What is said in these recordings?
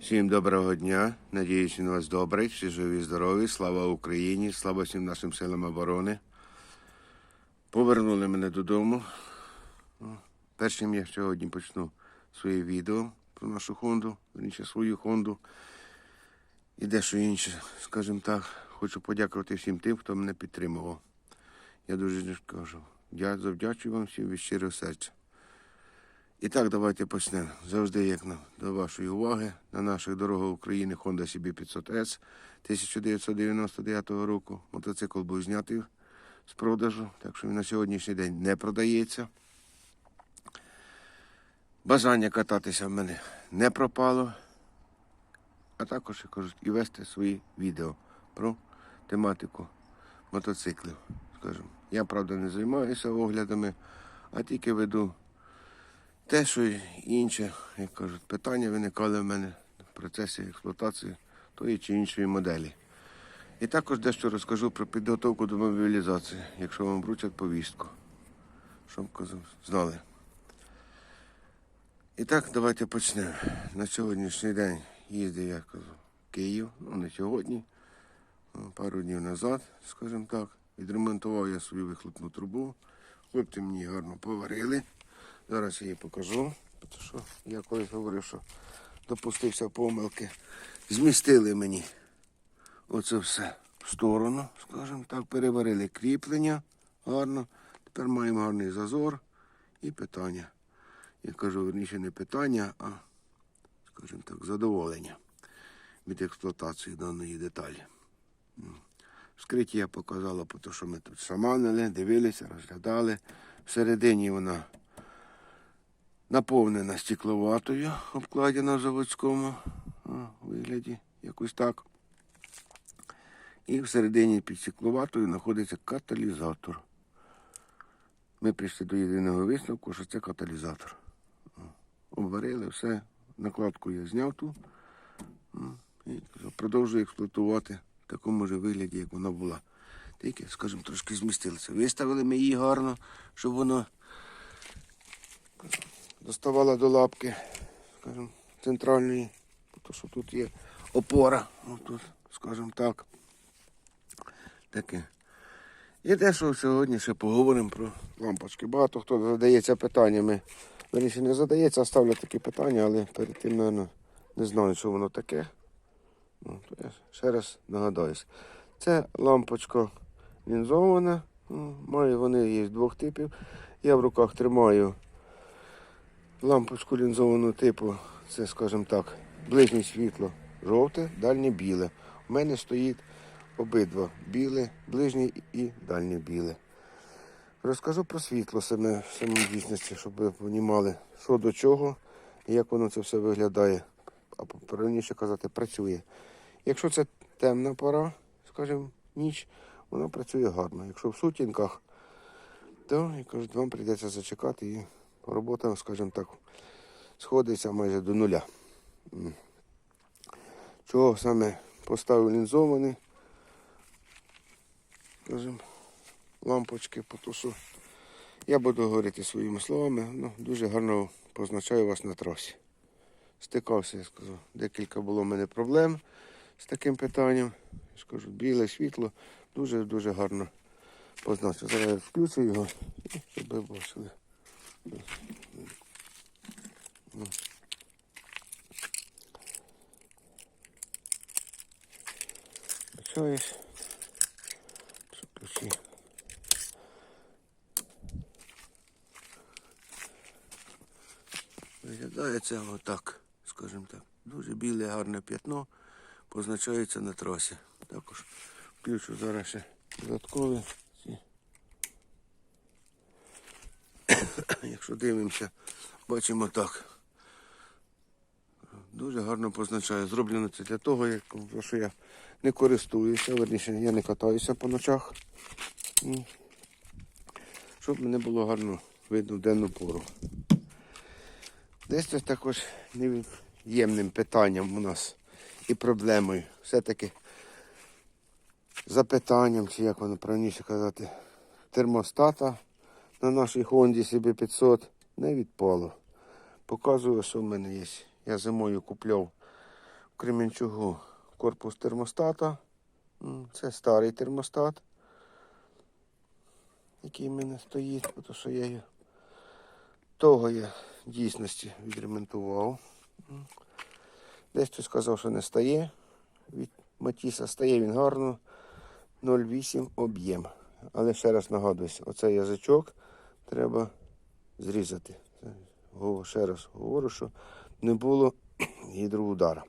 Всім доброго дня. Надіюсь, у вас добрий, всі живі, здорові. Слава Україні, слава всім нашим силам оборони. Повернули мене додому. Першим я сьогодні почну своє відео про нашу Хонду, верніше свою Хонду. І дещо інше, скажімо так, хочу подякувати всім тим, хто мене підтримував. Я дуже кажу. Я завдячую вам всім від щирого серця. І так, давайте почнемо. Завжди як на, до вашої уваги на наших дорогах України Honda CB500S 1999 року. Мотоцикл був знятий з продажу, так що він на сьогоднішній день не продається. Бажання кататися в мене не пропало. А також, як кажуть, і вести свої відео про тематику мотоциклів. Скажімо. Я, правда, не займаюся оглядами, а тільки веду те, що й інше, як кажуть, питання виникали в мене в процесі експлуатації тої чи іншої моделі. І також дещо розкажу про підготовку до мобілізації, якщо вам вручать повістку. Щоб знали. І так, давайте почнемо. На сьогоднішній день їздив я в Київ, ну не сьогодні, пару днів назад, скажімо так. Відремонтував я свою вихлопну трубу. Хлопці мені гарно поварили. Зараз я її покажу. Тому що я колись говорив, що допустився помилки. Змістили мені оце все в сторону, скажімо так, переварили кріплення гарно. Тепер маємо гарний зазор і питання. Я кажу, верніше не питання, а, скажімо так, задоволення від експлуатації даної деталі. Вскриття я показала, тому що ми тут шаманили, дивилися, розглядали. Всередині вона наповнена стекловатою, обкладена в заводському вигляді, якось так. І всередині під стекловатою знаходиться каталізатор. Ми прийшли до єдиного висновку, що це каталізатор. Обварили все, накладку я зняв ту і продовжую експлуатувати в такому ж вигляді, як вона була. Тільки, скажімо, трошки змістилися. Виставили ми її гарно, щоб воно доставала до лапки, скажімо, центральної, тому що тут є опора, отут, скажімо так. Таке. І те, що сьогодні ще поговоримо про лампочки. Багато хто задається питаннями. Вірніше не задається, а ставлять такі питання, але перед тим, мабуть, не знаю, що воно таке. Ну, то я ще раз нагадаюся. Це лампочка лінзована. Ну, Маю вони є двох типів. Я в руках тримаю лампочку лінзованого типу. Це, скажімо так, ближнє світло жовте, дальнє біле. У мене стоїть обидва біле, ближнє і дальнє біле. Розкажу про світло саме в самій дійсності, щоб ви розуміли, що до чого і як воно це все виглядає. Або правильніше казати, працює. Якщо це темна пора, скажімо, ніч, вона працює гарно. Якщо в сутінках, то як кажуть, вам прийдеться зачекати і робота, скажімо так, сходиться майже до нуля. Чого саме поставив лінзований, скажімо, лампочки, що я буду говорити своїми словами, ну, дуже гарно позначаю вас на трасі. Стикався, я скажу, декілька було в мене проблем з таким питанням. Скажу, біле світло дуже-дуже гарно позначив. Зараз я включу його, щоб ви бачили. Що ключі? Виглядає це отак, скажімо так. Дуже біле гарне п'ятно позначається на трасі. Також включу зараз ще додаткові. ці. Якщо дивимося, бачимо так. Дуже гарно позначає. Зроблено це для того, як, що я не користуюся, верніше, я не катаюся по ночах. Щоб мене було гарно видно в денну пору. Десь це також невід'ємним питанням у нас і проблемою. Все-таки запитанням, чи як воно правильніше казати, термостата на нашій Хонді CB500 не відпало. Показую, що в мене є. Я зимою купляв Кременчугу корпус термостата. Це старий термостат, який в мене стоїть, тому що я того я в дійсності відремонтував. Десь хтось сказав, що не стає. Від Матіса стає він гарно 0,8 об'єм. Але ще раз нагадуюся, оцей язичок треба зрізати. Ще раз говорю, що не було гідроудара.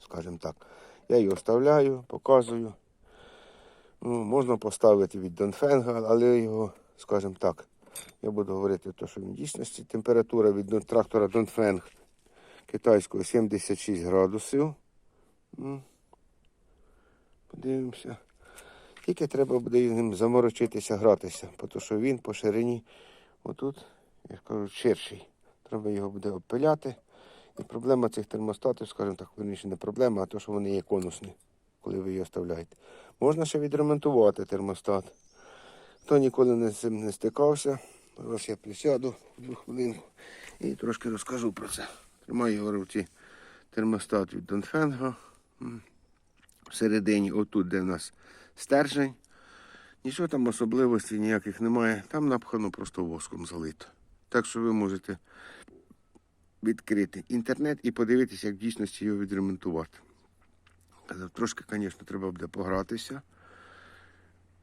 Скажімо так. Я його вставляю, показую. Ну, можна поставити від Донфенга, але його, скажімо так, я буду говорити те, що в дійсності температура від трактора Донфенг китайського 76 градусів. Подивимося. Тільки треба буде ним заморочитися, гратися, тому що він по ширині отут, я кажу, ширший. Треба його буде обпиляти. І проблема цих термостатів, скажімо так, верніше не проблема, а то, що вони є конусні, коли ви її оставляєте. Можна ще відремонтувати термостат. Хто ніколи з цим не стикався, зараз я присяду одну хвилинку і трошки розкажу про це. Тримаю його руці термостат від Донфенга. Всередині, отут, де в нас стержень. Нічого там особливостей ніяких немає. Там напхано просто воском залито. Так що ви можете відкрити інтернет і подивитися, як в дійсності його відремонтувати. Трошки, звісно, треба буде погратися,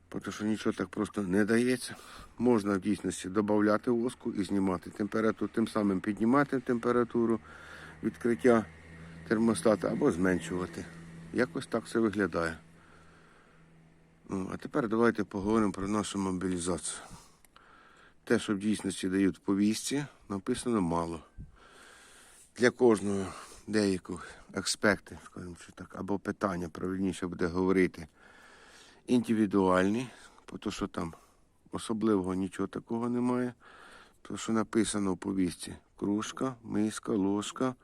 тому що нічого так просто не дається. Можна в дійсності додати воску і знімати температуру, тим самим піднімати температуру відкриття термостата або зменшувати. Якось так це виглядає. А тепер давайте поговоримо про нашу мобілізацію. Те, що в дійсності дають в повістці, написано мало. Для кожного деяких експектів, скажімо так, або питання, правильніше буде говорити, індивідуальні, тому що там особливого нічого такого немає. Тому що написано в повістці кружка, миска, ложка,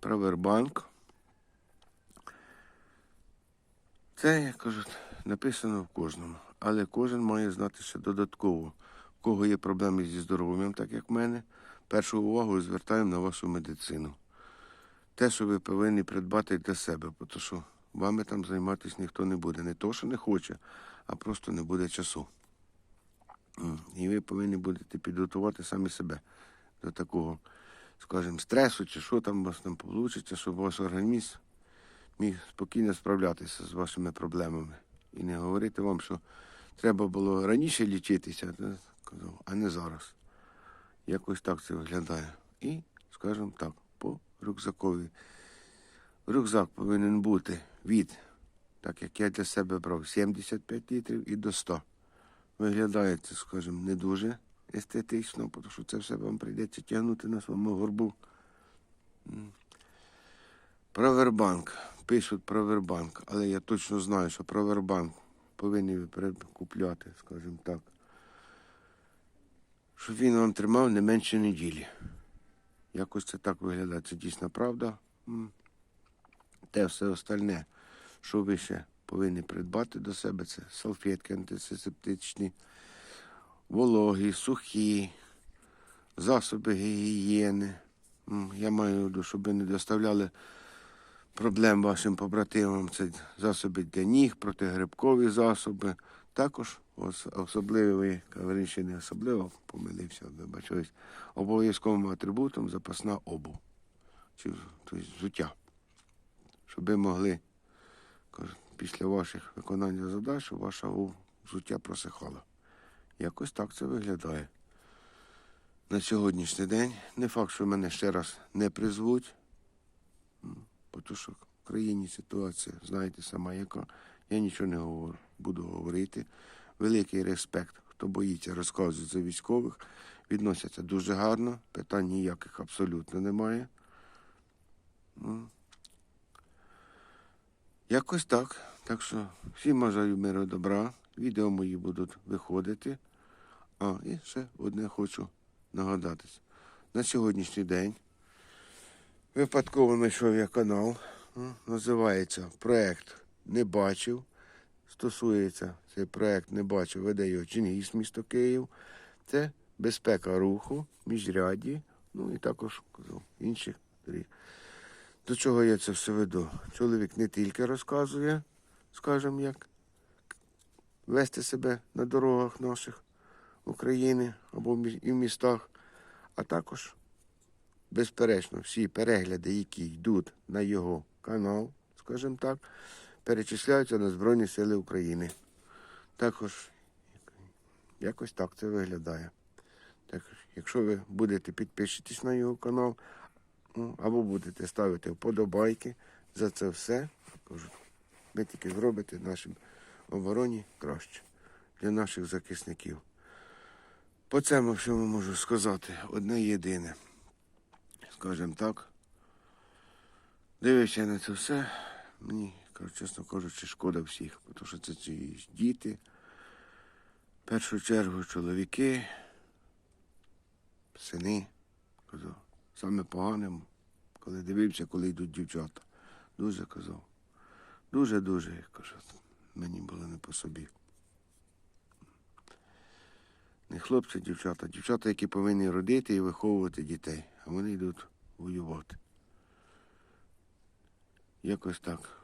правербанк. Це, як кажуть, написано в кожному. Але кожен має знати ще додатково, в кого є проблеми зі здоров'ям, так як в мене. Першу увагу звертаємо на вашу медицину. Те, що ви повинні придбати для себе, тому що вами там займатися ніхто не буде. Не то, що не хоче, а просто не буде часу. І ви повинні будете підготувати самі себе до такого, скажімо, стресу, чи що там у вас там вийде, щоб ваш організм міг спокійно справлятися з вашими проблемами. І не говорити вам, що треба було раніше лічитися, а не зараз. Якось так це виглядає. І, скажімо так, по рюкзакові. Рюкзак повинен бути від, так як я для себе брав, 75 літрів і до 100. Виглядає це, скажімо, не дуже естетично, тому що це все вам прийдеться тягнути на своєму горбу. М. Пишуть Правербанк, але я точно знаю, що Правербанк повинні ви купляти, скажімо так. Щоб він вам тримав не менше неділі. Якось це так виглядає. Це дійсно правда. Те все остальне, що ви ще повинні придбати до себе, це салфетки антисептичні, вологі, сухі, засоби гігієни. Я маю щоб ви не доставляли проблем вашим побратимам. Це засоби для ніг, протигрибкові засоби. Також ос- особливий, раніше не особливо, помилився, вибачаюсь, обов'язковим атрибутом запасна обув. Чи тобто, взуття. Щоб ви могли після ваших виконання задач, ваша взуття просихала. Якось так це виглядає. На сьогоднішній день не факт, що мене ще раз не призвуть, тому що в країні ситуація, знаєте сама яка. Я нічого не говорю, буду говорити. Великий респект, хто боїться розказувати за військових, відносяться дуже гарно, питань ніяких абсолютно немає. М. Якось так. Так що всім бажаю миру добра. Відео мої будуть виходити. А, і ще одне хочу нагадатись. На сьогоднішній день випадково знайшов я канал. Називається Проект Не бачив. Стосується цей проект Не бачив, веде його Чингіс, місто Київ. Це безпека руху, міжряді, ну і також казав, інших доріг. До чого я це все веду? Чоловік не тільки розказує, скажімо, як вести себе на дорогах наших України або і в містах, а також, безперечно, всі перегляди, які йдуть на його канал, скажімо так, перечисляються на Збройні Сили України. Також якось так це виглядає. Так, якщо ви будете підпишитись на його канал, ну, або будете ставити вподобайки за це все, кажу, ви тільки зробите нашим обороні краще для наших захисників. По цьому всьому можу сказати одне єдине. Скажімо так. Дивився на це все. Мені, чесно кажучи, шкода всіх, тому що це ці діти. В першу чергу чоловіки, сини. Казав, саме поганим, коли дивився, коли йдуть дівчата. Дуже казав. Дуже-дуже, кажу, мені було не по собі. Не хлопці, дівчата, дівчата, які повинні родити і виховувати дітей, а вони йдуть воювати. Якось так.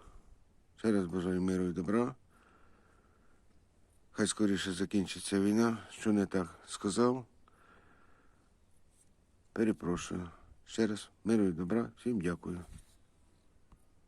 Ще раз бажаю миру і добра. Хай скоріше закінчиться війна. Що не так сказав. Перепрошую. Ще раз миру і добра. Всім дякую.